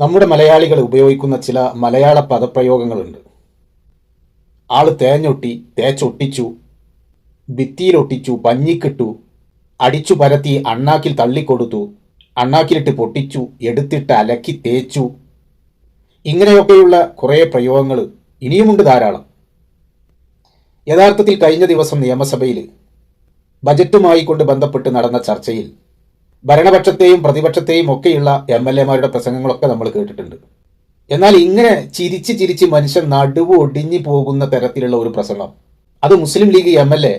നമ്മുടെ മലയാളികൾ ഉപയോഗിക്കുന്ന ചില മലയാള പദപ്രയോഗങ്ങളുണ്ട്. ആൾ തേഞ്ഞൊട്ടി തേച്ചൊട്ടിച്ചു ഭിത്തിയിലൊട്ടിച്ചു പഞ്ഞിക്കിട്ടു അടിച്ചു പരത്തി അണ്ണാക്കിൽ തള്ളിക്കൊടുത്തു അണ്ണാക്കിലിട്ട് പൊട്ടിച്ചു എടുത്തിട്ട് അലക്കി തേച്ചു. ഇങ്ങനെയൊക്കെയുള്ള കുറേ പ്രയോഗങ്ങൾ ഇനിയുമുണ്ട് ധാരാളം. യഥാർത്ഥത്തിൽ കഴിഞ്ഞ ദിവസം നിയമസഭയിൽ ബജറ്റുമായി കൊണ്ട് ബന്ധപ്പെട്ട് നടന്ന ചർച്ചയിൽ ഭരണപക്ഷത്തെയും പ്രതിപക്ഷത്തെയും ഒക്കെയുള്ള എം എൽ എമാരുടെ പ്രസംഗങ്ങളൊക്കെ നമ്മൾ കേട്ടിട്ടുണ്ട്. എന്നാൽ ഇങ്ങനെ ചിരിച്ച് ചിരിച്ച് മനുഷ്യൻ നടുവ് ഒടിഞ്ഞു പോകുന്ന തരത്തിലുള്ള ഒരു പ്രസംഗം. അത് Muslim League M L A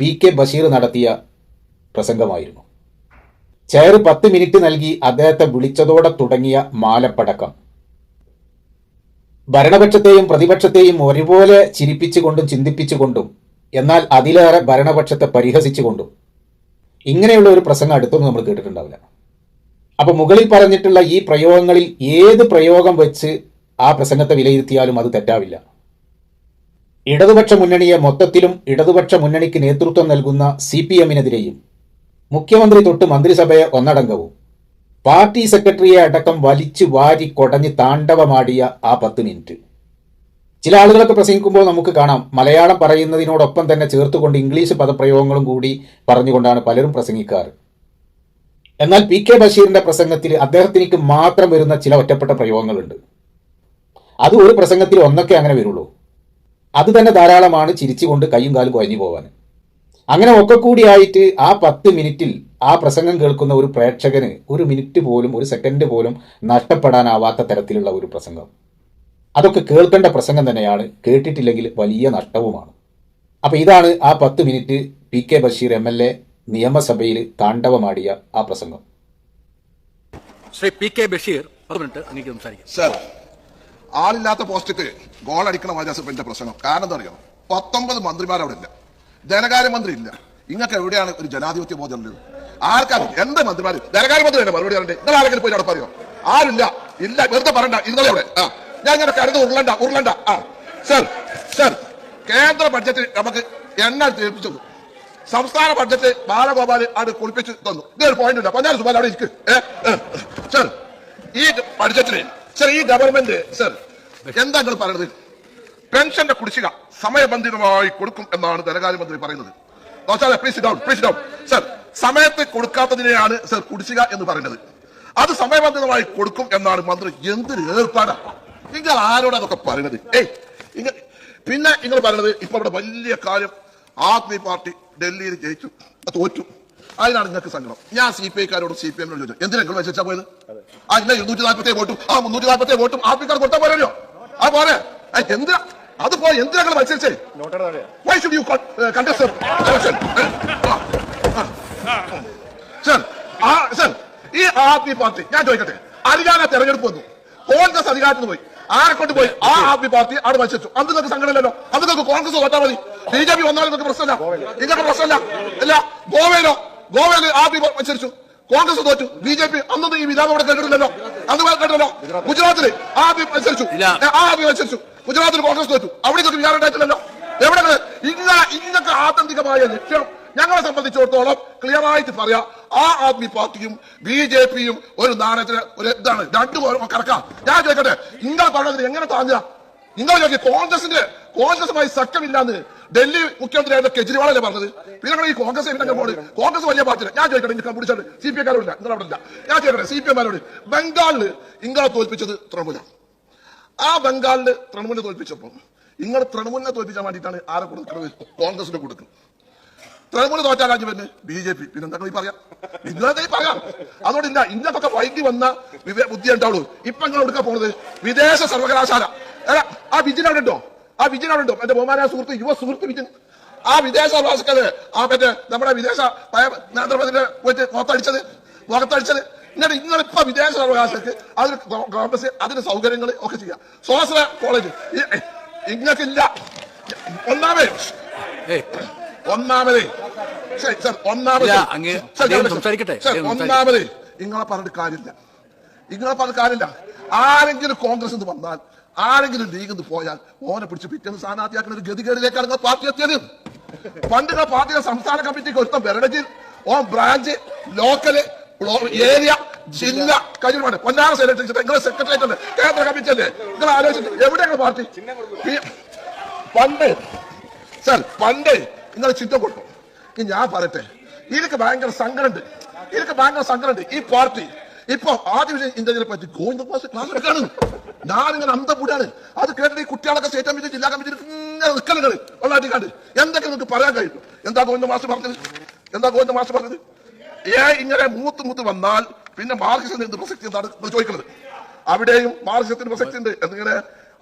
P K Basheer നടത്തിയ പ്രസംഗമായിരുന്നു. ചെയർ പത്ത് മിനിറ്റ് നൽകി അദ്ദേഹത്തെ വിളിച്ചതോടെ തുടങ്ങിയ മാലപ്പടക്കം. ഭരണപക്ഷത്തെയും പ്രതിപക്ഷത്തെയും ഒരുപോലെ ചിരിപ്പിച്ചുകൊണ്ടും ചിന്തിപ്പിച്ചുകൊണ്ടും എന്നാൽ അതിലേറെ ഭരണപക്ഷത്തെ പരിഹസിച്ചുകൊണ്ടും ഇങ്ങനെയുള്ള ഒരു പ്രസംഗം അടുത്തൊന്നും നമ്മൾ കേട്ടിട്ടുണ്ടാവില്ല. അപ്പോൾ മുകളിൽ പറഞ്ഞിട്ടുള്ള ഈ പ്രയോഗങ്ങളിൽ ഏത് പ്രയോഗം വെച്ച് ആ പ്രസംഗത്തെ വിലയിരുത്തിയാലും അത് തെറ്റാവില്ല. ഇടതുപക്ഷ മുന്നണിയെ മൊത്തത്തിലും ഇടതുപക്ഷ മുന്നണിക്ക് നേതൃത്വം നൽകുന്ന സി പി എമ്മിനെതിരെയും മുഖ്യമന്ത്രി തൊട്ട് മന്ത്രിസഭയെ ഒന്നടങ്കവും പാർട്ടി സെക്രട്ടറിയെ അടക്കം വലിച്ചു വാരി കൊടഞ്ഞ് താണ്ഡവമാടിയ ആ പത്ത് മിനിറ്റ്. ചില ആളുകളൊക്കെ പ്രസംഗിക്കുമ്പോൾ നമുക്ക് കാണാം മലയാളം പറയുന്നതിനോടൊപ്പം തന്നെ ചേർത്തുകൊണ്ട് ഇംഗ്ലീഷ് പദപ്രയോഗങ്ങളും കൂടി പറഞ്ഞുകൊണ്ടാണ് പലരും പ്രസംഗിക്കാറ്. എന്നാൽ പി കെ ബഷീറിന്റെ പ്രസംഗത്തിൽ അദ്ദേഹത്തിനിക്ക് മാത്രം വരുന്ന ചില ഒറ്റപ്പെട്ട പ്രയോഗങ്ങളുണ്ട്. അത് ഒരു പ്രസംഗത്തിൽ ഒന്നൊക്കെ അങ്ങനെ വരുള്ളൂ. അത് തന്നെ ധാരാളമാണ് ചിരിച്ചുകൊണ്ട് കൈയും കാലും കുഴഞ്ഞു പോകാൻ അങ്ങനെ ഒക്കെ കൂടിയായിട്ട് ആ പത്ത് മിനിറ്റിൽ ആ പ്രസംഗം കേൾക്കുന്ന ഒരു പ്രേക്ഷകന് ഒരു മിനിറ്റ് പോലും ഒരു സെക്കൻഡ് പോലും നഷ്ടപ്പെടാനാവാത്ത തരത്തിലുള്ള ഒരു പ്രസംഗം. അതൊക്കെ കേൾക്കേണ്ട പ്രസംഗം തന്നെയാണ്. കേട്ടിട്ടില്ലെങ്കിൽ വലിയ നഷ്ടവുമാണ്. അപ്പോൾ ഇതാണ് ആ പത്ത് minute P K Basheer M L A നിയമസഭയിൽ താണ്ഡവമാടിയ ആ പ്രസംഗം. ശ്രീ പി കെ ബഷീർ എനിക്ക് സംസാരിക്കാം. സർ ആളില്ലാത്ത പോസ്റ്റിക്ക് ഗോൾ അടിക്കണ പ്രശ്നം പ്രസംഗം. കാരണം എന്താ അറിയോ? പത്തൊമ്പത് മന്ത്രിമാർ അവിടെ ഇല്ല ധനകാര്യമന്ത്രി ഇല്ല ഇങ്ങക്ക് എവിടെയാണ് ഒരു ജനാധിപത്യ ബോധം ഉള്ളത്? ആർക്കാണ്? എന്ത് മന്ത്രിമാർ ധനകാര്യമന്ത്രി തന്നെ മറുപടി പറയണ്ടേ നിങ്ങൾ ആരെങ്കിലും പോയി അവിടെ പറയോ ആരില്ല ഇല്ല. വെറുതെ പറയണ്ട. ഇന്നലെ അവിടെ ആ. ഞാൻ ഇങ്ങനെ കരുത് ഉരുളണ്ട ഉരുളണ്ട. ആ. സർ സർ കേന്ദ്ര ബഡ്ജറ്റ് നമുക്ക് എണ്ണ തീർപ്പിച്ചു സംസ്ഥാന ബഡ്ജറ്റ് ബാലഗോപാൽ അത് കുളിപ്പിച്ച് തന്നു. ഇതൊരു പോയിന്റ് ഉണ്ട്. പഞ്ഞാറ് സുബാൽ അവിടെ ഇരിക്കും. സർ ഈ ബഡ്ജറ്റിൽ സർ ഈ ഗവൺമെന്റ് സർ എന്താ നിങ്ങൾ പറയുന്നത്? പെൻഷന്റെ കുടിശ്ശിക സമയബന്ധിതമായി കൊടുക്കും എന്നാണ് ധനകാര്യമന്ത്രി പറയുന്നത്. Please down please down sir സമയത്ത് കൊടുക്കാത്തതിനെയാണ് സർ കുടിശ്ശിക എന്ന് പറയുന്നത്. അത് സമയബന്ധിതമായി കൊടുക്കും എന്നാണ് മന്ത്രി എന്തൊരു ഏർപ്പാടാ. നിങ്ങൾ ആരോടാ അതൊക്കെ പറയണത്? ഏയ് ഇങ്ങ- പിന്നെ നിങ്ങൾ പറയണത് ഇപ്പൊ ഇവിടെ വലിയ കാര്യം ആദ്മി പാർട്ടി ഡൽഹിയിൽ ജയിച്ചു. അത് തോറ്റു. അതിനാണ് നിങ്ങൾക്ക് സങ്കടം. ഞാൻ സി പി ഐക്കാരോട് സി പി എമ്മിനോട് ചോദിച്ചു എന്തിനാ നിങ്ങൾ വിശേഷിച്ചാ പോയത്? ആ ഇല്ല ഇരുന്നൂറ്റി നാൽപ്പത്തി വോട്ടും ആ മുന്നൂറ്റി നാൽപ്പത്തി വോട്ടും ആദ്മിക്കാർ കൊടുത്താൽ പോരല്ലോ. ആ പോരെ. എന്തിനാ? അത് പോയി എന്തിനാ നിങ്ങൾ മത്സരിച്ചേ? Why should you contest sir ആ സർ ഈ ആദ്മി പാർട്ടി ഞാൻ ചോദിക്കട്ടെ അധികാര തെരഞ്ഞെടുപ്പ് വന്നു. കോൺഗ്രസ് അധികാരത്തിന് പോയി. ആരെ കൊണ്ട് പോയി? ആ ആദ്യ പാർട്ടി അവിടെ മത്സരിച്ചു. അത് നിങ്ങൾക്ക് സംഘടനല്ലോ അത് നിങ്ങൾക്ക് കോൺഗ്രസ് തോറ്റാൽ മതി. ബി ജെ പി വന്നാലും നിങ്ങൾക്ക് പ്രശ്നമില്ല. നിങ്ങൾക്ക് പ്രശ്നമില്ല. ഇല്ല ഗോവയിലോ? ഗോവയിൽ ആദ്യ മത്സരിച്ചു. കോൺഗ്രസ് തോറ്റു. ബി ജെ പി അന്നൊന്നും ഈ വിധാനം അവിടെ കേട്ടിട്ടില്ലല്ലോ. അന്ന് കേട്ടില്ലല്ലോ. ഗുജറാത്തിൽ ആദ്യം മത്സരിച്ചു. ആദ്യം മത്സരിച്ചു. ഗുജറാത്തിൽ കോൺഗ്രസ് തോറ്റു. അവിടെ നിങ്ങൾക്ക് വിചാരം ഉണ്ടായിട്ടില്ലല്ലോ. എവിടെ ഇങ്ങനെ ഇങ്ങനത്തെ ആത്യന്തികമായ ലക്ഷ്യം. ഞങ്ങളെ സംബന്ധിച്ചിടത്തോളം ക്ലിയർ ആയിട്ട് പറയാം ആ ആദ്മി പാർട്ടിയും ബി ജെ പിയും ഒരു നാണയത്തിന് ഒരു ഇതാണ്. രണ്ടു ഒരു കറക്കാം ഞാൻ ചോദിക്കട്ടെ നിങ്ങൾ പറഞ്ഞതിന് എങ്ങനെ താങ്ങുക? നിങ്ങൾ ചോദിക്കുക കോൺഗ്രസിന്റെ കോൺഗ്രസുമായി സഖ്യമില്ലാന്ന് ഡൽഹി മുഖ്യമന്ത്രിയായിരുന്ന കെജ്രിവാളല്ലേ പറഞ്ഞത്? പിന്നെ ഈ കോൺഗ്രസ് എങ്ങനെ കോൺഗ്രസ് വലിയ പാർട്ടിയില്ല. ഞാൻ ചോദിക്കട്ടെ നിങ്ങൾ പിടിച്ചോണ്ട് സി പി എക്കാരോട് ഇല്ല നിങ്ങളവിടെ ഇല്ല. ഞാൻ ചോദിക്കട്ടെ സി പി എമാരോട് ബംഗാളിൽ ഇങ്ങളെ തോൽപ്പിച്ചത് തൃണമൂലാണ് ആ ബംഗാളിൽ തൃണമൂലിനെ തോൽപ്പിച്ചപ്പോൾ നിങ്ങൾ തൃണമൂലിനെ തോൽപ്പിക്കാൻ വേണ്ടിയിട്ടാണ് ആരെ കൊടുക്കുന്നത്? കോൺഗ്രസിനെ കൊടുക്കുന്നത്. തൃണമൂൽ തോറ്റാ രാജ്യം വരുന്നത് ബി ജെ പി പിന്നെ എന്താ പറയാം? ഇന്നത്തെ പറയാം? അതുകൊണ്ട് ഇന്ന ഇന്നൊക്കെ വൈകി വന്ന ബുദ്ധി ഉണ്ടാവുള്ളൂ. ഇപ്പൊ നിങ്ങൾ എടുക്കാൻ പോണത്? വിദേശ സർവകലാശാല. അല്ല ആ വിജിൻ അവിടെ ഉണ്ടോ? ആ വിജിൻ അവിടെ ഉണ്ടോ? എന്റെ ബഹുമാന സുഹൃത്ത് യുവ സുഹൃത്ത് വിജിൻ. ആ വിദേശ സർവകലാശാല ആ മറ്റേ നമ്മുടെ വിദേശ നേതൃത്വത്തിന്റെ പോയിട്ട് മുഖത്തടിച്ചത് മുഖത്തടിച്ചത്. എന്നിട്ട് ഇങ്ങളിപ്പോ വിദേശ സർവകലാശാലക്ക് അതിന് കോൺഗ്രസ് അതിന് സൗകര്യങ്ങൾ ഒക്കെ ചെയ്യാം. സ്വാശ്ര കോളേജ്. ഇങ്ങക്കില്ല. ഒന്നാമേ ഒന്നാമത്. ശരി, സർ, ഒന്നാമത്. സർ, ഒന്നാമത് നിങ്ങളെ പറഞ്ഞിട്ട് കാര്യമില്ല. നിങ്ങളെ പറഞ്ഞിട്ട് കാര്യമില്ല. ആരെങ്കിലും കോൺഗ്രസ് എന്ന് വന്നാൽ ആരെങ്കിലും ലീഗ് എന്ന് പോയാൽ ഓനെ പിടിച്ച് പിറ്റേന്ന് സ്ഥാനാർത്ഥിയാക്കുന്ന ഒരു ഗതികേടിലേക്കാണ് നിങ്ങൾ പാർട്ടി എത്തിയത്. പണ്ട് നിങ്ങൾ പാർട്ടിയുടെ സംസ്ഥാന കമ്മിറ്റിക്ക് ഒരുത്തം ബെറഡജിൽ ഓൻ ബ്രാഞ്ച് ലോക്കൽ ഏരിയ ജില്ല കഴിഞ്ഞ പൊന്നാറ സെക്രട്ടറി നിങ്ങളെ സെക്രട്ടേറിയറ്റ് അല്ലേ കേന്ദ്ര കമ്മിറ്റി അല്ലേ? നിങ്ങൾ ആലോചിച്ചിട്ട് എവിടെയാണ് പാർട്ടി? പണ്ട് സർ പണ്ട് നിങ്ങൾ ചിന്ത കൊടുക്കും ഇനി ഞാൻ പറയട്ടെ. ഇതൊക്കെ ഭയങ്കര സങ്കടമുണ്ട്. ഇതൊക്കെ ഭയങ്കര സങ്കടമുണ്ട് ഈ പാർട്ടി. ഇപ്പൊ ആദ്യം ഇന്ത്യനെ പറ്റി ഗോവിന്ദ ക്ലാസ് ക്ലാസ് എടുക്കാണ്. ഞാനിങ്ങനെ അന്തപൂടാണ് അത് കേട്ടിട്ട് ഈ കുട്ടികളൊക്കെ സ്റ്റേറ്റ് കമ്മിറ്റി ജില്ലാ കമ്മിറ്റി ഇങ്ങനെ നിൽക്കലുകൾ കണ്ട് എന്തൊക്കെ നിങ്ങൾക്ക് പറയാൻ കഴിയും എന്താ ഗോവിന്ദ മാസ്റ്റർ പറഞ്ഞത്? എന്താ ഗോവിന്ദ മാസ്റ്റർ പറഞ്ഞത്? ഏ ഇങ്ങനെ മൂത്ത് മൂത്ത് വന്നാൽ പിന്നെ മാർക്സിന്റെ എന്ത് പ്രസക്തി എന്താണ് ചോദിക്കുന്നത്. അവിടെയും മാർക്സിയത്തിന് പ്രസക്തി ഉണ്ട് എന്നിങ്ങനെ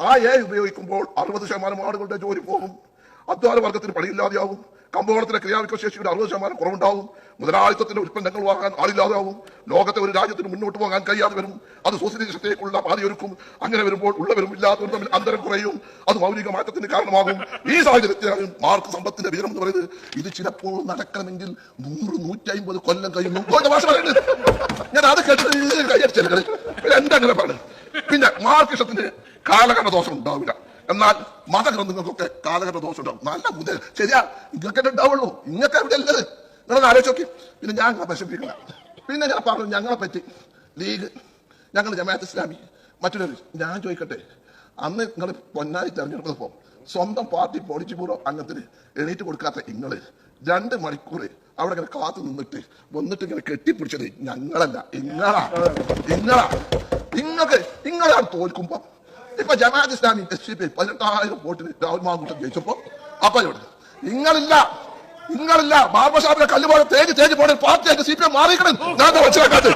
ആ എ ഉപയോഗിക്കുമ്പോൾ അറുപത് ശതമാനം ആളുകളുടെ ജോലി പോകും. അധ്വാന വർഗത്തിന് പണിയില്ലാതെയാവും. കമ്പോളത്തിലെ ക്രിയാവിക്ക ശേഷിയുടെ അറുപത് ശതമാനം കുറവുണ്ടാവും. മുതലാളിത്തത്തിന്റെ ഉൽപ്പന്നങ്ങൾ വാങ്ങാൻ ആളില്ലാതാവും. ലോകത്തെ ഒരു രാജ്യത്തിന് മുന്നോട്ട് പോകാൻ കഴിയാതെ വരും. അത് സോഷ്യലിസത്തേക്കുള്ള പാതയൊരുക്കും അങ്ങനെ വരുമ്പോൾ ഉള്ളവരും ഇല്ലാത്തവരും തമ്മിൽ അന്തരം കുറയും. അത് മൗലിക മാറ്റത്തിന് കാരണമാകും. ഈ സാഹചര്യത്തിലാണ് മാർക്ക് സമ്പത്തിന്റെ വിതരണം എന്ന് പറയുന്നത്. ഇത് ചിലപ്പോൾ നടക്കണമെങ്കിൽ നൂറ് നൂറ്റി അമ്പത് കൊല്ലം കഴിയുന്നു. ഞാൻ അത് കേട്ടിട്ട് കൈയടിച്ചല്ലേ പിന്നെ എന്താ അങ്ങനെ പറഞ്ഞു പിന്നെ മാർക്കിഷത്തിന് കാലഘട്ട ദോഷം ഉണ്ടാവില്ല. എന്നാൽ മതഗ്രന്ഥങ്ങൾക്കൊക്കെ കാലഘട്ട ദോഷം ഉണ്ടാവും നല്ല മുതൽ. ശരിയാ ഇങ്ങൊക്കെ ഉണ്ടാവുള്ളൂ. ഇങ്ങൊക്കെ എവിടെ ഉള്ളത്. നിങ്ങളൊന്ന് ആലോചിച്ച് നോക്കി പിന്നെ ഞാൻ നിങ്ങളെ പിന്നെ ഞാൻ പറഞ്ഞു ഞങ്ങളെ പറ്റി ലീഗ് ഞങ്ങൾ ജമാഅത്ത് ഇസ്ലാമി മറ്റൊരു ഞാൻ ചോദിക്കട്ടെ. അന്ന് നിങ്ങൾ പൊന്നായി തെരഞ്ഞെടുത്തപ്പോൾ സ്വന്തം പാർട്ടി പൊളിച്ചു ബ്യൂറോ അംഗത്തിന് എണീറ്റ് കൊടുക്കാത്ത നിങ്ങൾ രണ്ട് മണിക്കൂർ അവിടെ ഇങ്ങനെ കാത്തു നിന്നിട്ട് വന്നിട്ട് ഇങ്ങനെ കെട്ടിപ്പിടിച്ചത് ഞങ്ങളല്ല. ഇങ്ങളാ. ഇങ്ങളാ. നിങ്ങൾക്ക് നിങ്ങളാണ് തോൽക്കുമ്പോ ഇപ്പൊ Jamaat Islami S C P പതിനെട്ടായിരം വോട്ടിന് രാഹുൽ മാങ്കൂട്ടം ജയിച്ചപ്പോ അപ്പൊ നിങ്ങളില്ല നിങ്ങളില്ല ബാർബർ സാഹിബിനെ കല്ല് പോലെ തേജ് തേജ് പോണ പാർട്ടിയായിട്ട് സി പി എം മാറിക്കണം ഞാൻ മനസ്സിലാക്കാത്തത്?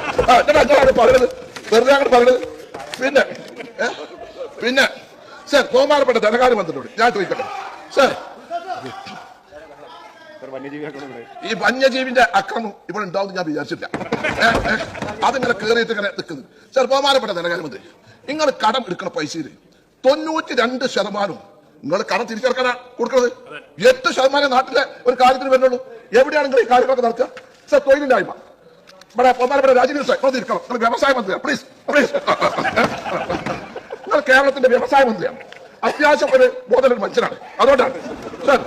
പറയുന്നത് വെറുതെ അങ്ങോട്ട് പറയുന്നത് പിന്നെ പിന്നെ സർ ബഹുമാനപ്പെട്ട ധനകാര്യ മന്ത്രിയോട് ഞാൻ ചോദിക്കട്ടെ. സർ ഈ വന്യജീവിന്റെ അക്രമം ഇവിടെ ഉണ്ടാവും ഞാൻ വിചാരിച്ചില്ല അതിങ്ങനെ കയറിയിട്ട് ഇങ്ങനെ നിൽക്കുന്നു. സർ ബഹുമാനപ്പെട്ട ധനകാര്യമന്ത്രി നിങ്ങൾ കടം എടുക്കുന്ന പൈസയിൽ തൊണ്ണൂറ്റി രണ്ട് ശതമാനം നിങ്ങൾ കടം തിരിച്ചെടുക്കാനാ കൊടുക്കുന്നത് എട്ട് ശതമാനം നാട്ടിലെ ഒരു കാര്യത്തിന് വരുന്നുള്ളൂ എവിടെയാണ് നിങ്ങൾ ഈ കാര്യങ്ങളൊക്കെ നടത്തുക? സർ തൊഴിലില്ലായ്മ. ഇവിടെ ബഹുമാനപ്പെട്ട രാജീവ് സാർ നിങ്ങൾ ഇരിക്കണം. നിങ്ങൾ വ്യവസായ മന്ത്രിയാണ് പ്ലീസ് പ്ലീസ് നിങ്ങൾ കേരളത്തിന്റെ വ്യവസായ മന്ത്രിയാണ്. അത്യാവശ്യം ഒരു ബോധനൊരു മനുഷ്യനാണ്. അതുകൊണ്ടാണ്. സർ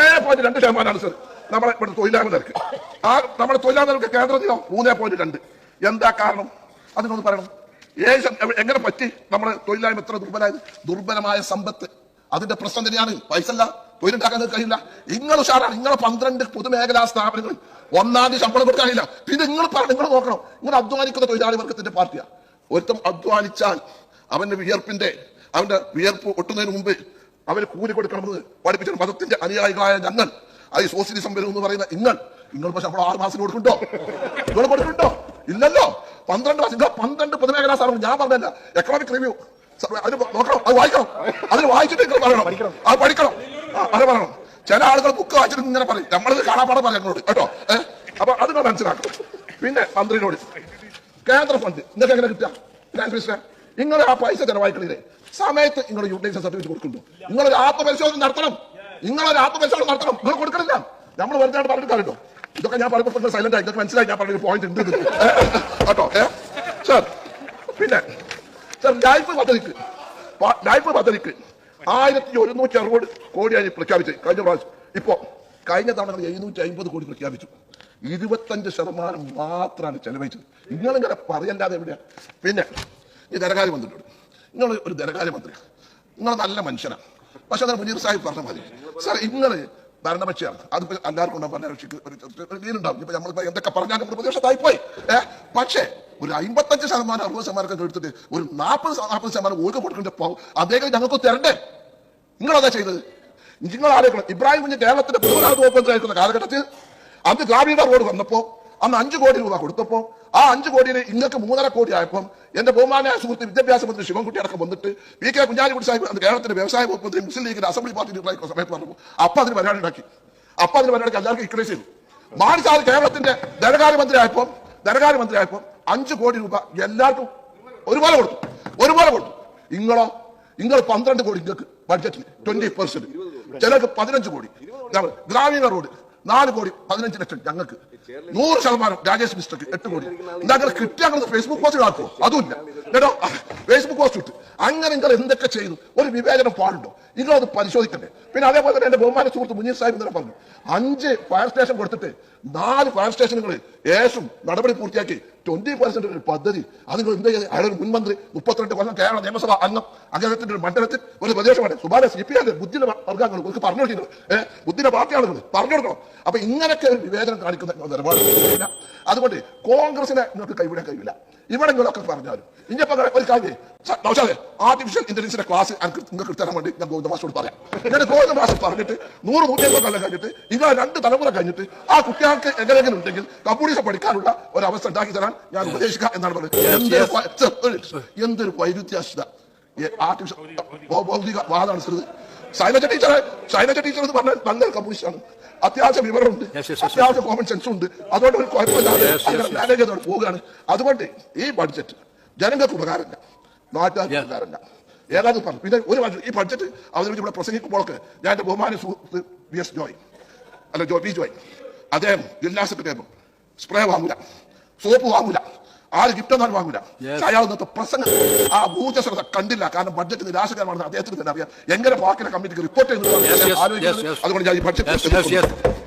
ഏഴ് പോയിന്റ് രണ്ട് ശതമാനമാണ് സർ നമ്മളെ ഇവിടെ തൊഴിലായ്മ നിരക്ക്. ആ നമ്മുടെ തൊഴിലായ്മ നിരക്ക് കേന്ദ്രത്തിലോ മൂന്നേ പോയിന്റ് രണ്ട്. എന്താ കാരണം? അതിനൊന്ന് പറയണം. ഏഴ് എങ്ങനെ പറ്റി? നമ്മുടെ തൊഴിലായ്മ എത്ര ദുർബലമായത് ദുർബലമായ സമ്പത്ത്. അതിന്റെ പ്രശ്നം തന്നെയാണ്. പൈസ അല്ല തൊഴിലുണ്ടാക്കാൻ കഴിയില്ല. നിങ്ങൾ ഉഷാറാണ്. നിങ്ങളെ പന്ത്രണ്ട് പൊതുമേഖലാ സ്ഥാപനങ്ങൾ ഒന്നാം തീയതി ശമ്പളം കൊടുക്കാൻ കഴിയില്ല. പിന്നെ നിങ്ങൾ നിങ്ങൾ നോക്കണം. നിങ്ങൾ അധ്വാനിക്കുന്ന തൊഴിലാളി വർഗത്തിന്റെ പാർട്ടിയാ. ഒരുത്തം അധ്വാനിച്ചാൽ അവന്റെ വിയർപ്പിന്റെ അവന്റെ വിയർപ്പ് ഒട്ടുന്നതിന് മുമ്പ് അവന് കൂലി കൊടുക്കണമെന്ന് പഠിപ്പിച്ച മതത്തിന്റെ അനുയായികളായ ഞങ്ങൾ അത് സോഷ്യലിസം വരും എന്ന് പറയുന്ന നിങ്ങൾ നിങ്ങൾ പക്ഷെ നമ്മൾ ആറ് മാസം കൊടുക്കുന്നുണ്ടോ? നിങ്ങൾ കൊടുക്കുന്നുണ്ടോ? ഇല്ലല്ലോ. പന്ത്രണ്ട് വർഷം പന്ത്രണ്ട് പൊതുമേഖലാ സ്ഥാപനം ഞാൻ പറഞ്ഞല്ല എക്കണോമിക് റിവ്യൂ അത് നോക്കണം അത് വായിക്കണം. അതിൽ വായിച്ചിട്ട് പറയണം. അത് പഠിക്കണം. അത് പറയണം. ചില ആളുകൾ ബുക്ക് വായിച്ചിട്ട് ഇങ്ങനെ പറയും. നമ്മളത് കാണാപ്പാടെ പറയാം ഞങ്ങളോട് കേട്ടോ? ഏഹ് അപ്പൊ അത് മനസ്സിലാക്കണം. പിന്നെ മന്ത്രിനോട്. കേന്ദ്ര ഫണ്ട് നിങ്ങൾക്ക് എങ്ങനെ കിട്ടുക? ഫിനാൻസ് മിനിസ്റ്റർ നിങ്ങൾ ആ പൈസ ചെലവായിക്കളില്ലേ? സമയത്ത് നിങ്ങൾ യൂട്ടിലൈസേഷൻ സർട്ടിഫിക്കറ്റ് കൊടുക്കുന്നു. നിങ്ങളൊരു ആത്മപരിശോധന നടത്തണം. നിങ്ങളൊരു ആത്മപരിശോധന നടത്തണം. നിങ്ങൾ കൊടുക്കണില്ല. നമ്മൾ വെറുതെ പറഞ്ഞിട്ട് കാര്യമുണ്ടോ ഇതൊക്കെ ഞാൻ പറയുമ്പോൾ സൈലന്റ് ആയി. ഇതൊക്കെ മനസ്സിലായി. ഞാൻ പറഞ്ഞ പോയിന്റ് ഉണ്ട് കേട്ടോ ഏ സർ പിന്നെ സർ ലൈഫ് പദ്ധതിക്ക് ലൈഫ് പദ്ധതിക്ക് ആയിരത്തി ഒരുന്നൂറ്റി അറുപത് കോടിയായി പ്രഖ്യാപിച്ചു കഴിഞ്ഞ പ്രാവശ്യം ഇപ്പോൾ കഴിഞ്ഞ തവണ എഴുന്നൂറ്റി അമ്പത് കോടി പ്രഖ്യാപിച്ചു ഇരുപത്തഞ്ച് ശതമാനം മാത്രമാണ് ചെലവഴിച്ചത്. നിങ്ങളിങ്ങനെ പറയല്ലാതെ എവിടെയാ? പിന്നെ ഈ ധനകാര്യ മന്ത്രിയോട്. നിങ്ങൾ ഒരു ധനകാര്യ മന്ത്രി. നിങ്ങൾ നല്ല മനുഷ്യനാണ് പക്ഷെ അത് മുനീർ സാഹിബ് പറഞ്ഞ മതി സാർ നിങ്ങൾ ഭരണപക്ഷമാണ് അതിപ്പോ എല്ലാവർക്കും ഉണ്ടാവും ഭരണകക്ഷിക്ക് ഒരു ലീനുണ്ടാവും ഇപ്പൊ നമ്മളിപ്പോ എന്തൊക്കെ പറഞ്ഞാലും പ്രതിപക്ഷത്തായി പോയി. ഏഹ് പക്ഷേ ഒരു അമ്പത്തഞ്ച് ശതമാനം അറുപത് ശതമാനം ഒക്കെ എടുത്തിട്ട് ഒരു നാൽപ്പത് നാൽപ്പത് ശതമാനം ഓർക്ക് കൊടുക്കേണ്ട അദ്ദേഹം ഞങ്ങൾക്ക് തരണ്ടേ? നിങ്ങളതാ ചെയ്തത്. നിങ്ങൾ ആലോചിക്കണം ഇബ്രാഹിം കുഞ്ഞ് കേരളത്തിന്റെ പൂർണ വകുപ്പ് കാലഘട്ടത്തിൽ അന്ന് ഗ്രാമീണ റോഡ് വന്നപ്പോ അന്ന് അഞ്ചു കോടി രൂപ കൊടുത്തപ്പോ ആ അഞ്ചു കോടിയിൽ ഇങ്ങൾക്ക് മൂന്നര കോടി ആയപ്പം എന്റെ ബഹുമാനായ സുഹൃത്ത് വിദ്യാഭ്യാസ മന്ത്രി ശിവൻകുട്ടി അടക്കം വന്നിട്ട് വി കെ കുഞ്ഞാലിക്കുട്ടി സാഹിബ് അന്ന് കേരളത്തിന്റെ വ്യവസായ വകുപ്പ് മന്ത്രി മുസ്ലിം ലീഗിന്റെ അസംബ്ലി പാർട്ടി ലീഡറായിരിക്കുന്ന സമയത്ത് പറഞ്ഞു അപ്പൊ അതിന് പരിപാടി ഉണ്ടാക്കി. അപ്പൊ അതിന് പരിപാടിക്ക് എല്ലാവർക്കും ഇക്രേസ് ചെയ്തു. മാണി സാർ കേരളത്തിന്റെ ധനകാര്യ മന്ത്രി ആയപ്പോൾ ധനകാര്യ മന്ത്രി ആയപ്പോൾ അഞ്ചു കോടി രൂപ എല്ലാവർക്കും ഒരുപോലെ കൊടുത്തു. ഒരുപോലെ കൊടുത്തു. ഇങ്ങളോ നിങ്ങൾ പന്ത്രണ്ട് കോടി നിങ്ങൾക്ക് ബഡ്ജറ്റിൽ ട്വന്റി പെർസെന്റ് ചിലർക്ക് പതിനഞ്ച് കോടി. ഗ്രാമീണ റോഡ് നാല് കോടി പതിനഞ്ച് ലക്ഷം ഞങ്ങൾക്ക്. നൂറ് ശതമാനം രാജേഷ് മിസ്റ്റർക്ക് എട്ട് കോടി. നിങ്ങൾ കിട്ടിയ ഫേസ്ബുക്ക് പോസ്റ്റ് ആക്കുമോ അതുമില്ല. കേട്ടോ ഫേസ്ബുക്ക് പോസ്റ്റ് ഇട്ട്. അങ്ങനെ നിങ്ങൾ എന്തൊക്കെ ചെയ്തു? ഒരു വിവേചനം പാടുണ്ടോ? നിങ്ങളത് പരിശോധിക്കണ്ടേ? പിന്നെ അതേപോലെ തന്നെ എന്റെ ബഹുമാന സുഹൃത്ത് മുനീർ സാഹിബ് ഇന്നലെ പറഞ്ഞു അഞ്ച് ഫയർ സ്റ്റേഷൻ കൊടുത്തിട്ട് നാല് ഫയർ സ്റ്റേഷനുകൾ ഏഷും നടപടി പൂർത്തിയാക്കി ട്വന്റി പെർസെന്റ് ഒരു പദ്ധതി. അത് നിങ്ങൾ എന്ത് ചെയ്യുന്നത് അയാളൊരു മുൻമന്ത്രി മുപ്പത്തിരണ്ട് കൊല്ലം കേരള നിയമസഭ അംഗം അദ്ദേഹത്തിന്റെ ഒരു മണ്ഡലത്തിൽ ഒരു പ്രദേശമാണ്. സുബാന സി പി ആർ ബുദ്ധിയുടെ വർഗങ്ങൾ ഒരു പറഞ്ഞു കൊടുക്കുന്നത് ഏഹ് ബുദ്ധിയുടെ പാർട്ടിയാളുകൾ പറഞ്ഞു കൊടുക്കണം. അപ്പൊ ഇങ്ങനെയൊക്കെ ഒരു വിവേചനം കാണിക്കുന്ന നിലപാട്. അതുകൊണ്ട് കോൺഗ്രസിനെ നിങ്ങൾക്ക് കൈവിടാൻ കഴിയില്ല. ഇവിടെ നിങ്ങളൊക്കെ പറഞ്ഞാലും. ഇനിയിപ്പോ ഒരു കാര്യം നൗഷാദെ ആർട്ടിഫിഷ്യൽ ഇന്റലിജൻസിന്റെ ക്ലാസ് നിങ്ങൾക്ക് തരാൻ വേണ്ടി ഞാൻ ഗോവിന്ദ മാസ്റ്റോട് പറയാം. എന്നിട്ട് ഗോവിന്ദ പറഞ്ഞിട്ട് നൂറ് നൂറ്റി അമ്പത് കൊല്ലം കഴിഞ്ഞിട്ട് നിങ്ങൾ രണ്ട് തലമുറ കഴിഞ്ഞിട്ട് ആ കുട്ടികൾക്ക് എങ്ങനെയെങ്കിലും ഉണ്ടെങ്കിൽ കമ്പ്യൂട്ടർ പഠിക്കാനുള്ള ഒരു അവസ്ഥ ഉണ്ടാക്കി തരാൻ ഞാൻ ഉപദേശിക്കാം എന്നാണ് പറയുന്നത് എന്തൊരു വൈ- ചെ- എന്തൊരു വൈരുദ്ധ്യാശിത ആർട്ടിഫിഷ്യൽ ഭൗതിക വാദമാണ് സൈനജ ടീച്ചറെ സൈനജ ടീച്ചർ എന്ന് പറഞ്ഞാൽ നല്ലൊരു കമ്മ്യൂണിസ്റ്റ് ആണ്. അത്യാവശ്യം വിവരമുണ്ട്. അത്യാവശ്യം കോമൺ സെൻസ് ഉണ്ട്. അതുകൊണ്ട് ഒരു കുഴപ്പമില്ലാതെ മാനേജ് ചെയ്തോണ്ട് പോവുകയാണ്. അതുകൊണ്ട് ഈ ബഡ്ജറ്റ് ജനങ്ങൾക്ക് ഉപകാരമില്ല. നാട്ടുകാർക്ക് ഉപകാരമില്ല. ഏതാണ്ട് പറഞ്ഞു. പിന്നെ ഒരു ഈ ബഡ്ജറ്റ് അവതരിപ്പിച്ച് ഇവിടെ പ്രസംഗിക്കുമ്പോഴൊക്കെ ഞാൻ എന്റെ ബഹുമാന സുഹൃത്ത് വി എസ് ജോയ് അല്ല ജോ ബി ജോയ്. അദ്ദേഹം ജില്ലാ സെക്രട്ടറി സ്പ്രേ വാങ്ങൂല. സോപ്പ് വാങ്ങൂല. ആര് ഗിഫ്റ്റ് ഒന്നും വാങ്ങൂല Yes. പക്ഷെ അയാൾ ഇന്നത്തെ പ്രസംഗം ആ ഊർജസ്വലത കണ്ടില്ല കാരണം ബഡ്ജറ്റ് നിരാശകരമാണെന്ന് അദ്ദേഹത്തിന് തന്നെ അറിയാം എങ്ങനെ പാർക്കിന്റെ കമ്മിറ്റിക്ക് റിപ്പോർട്ട് ചെയ്യുന്നത്. അതുകൊണ്ട് ഞാൻ ഈ ബഡ്ജറ്റ്.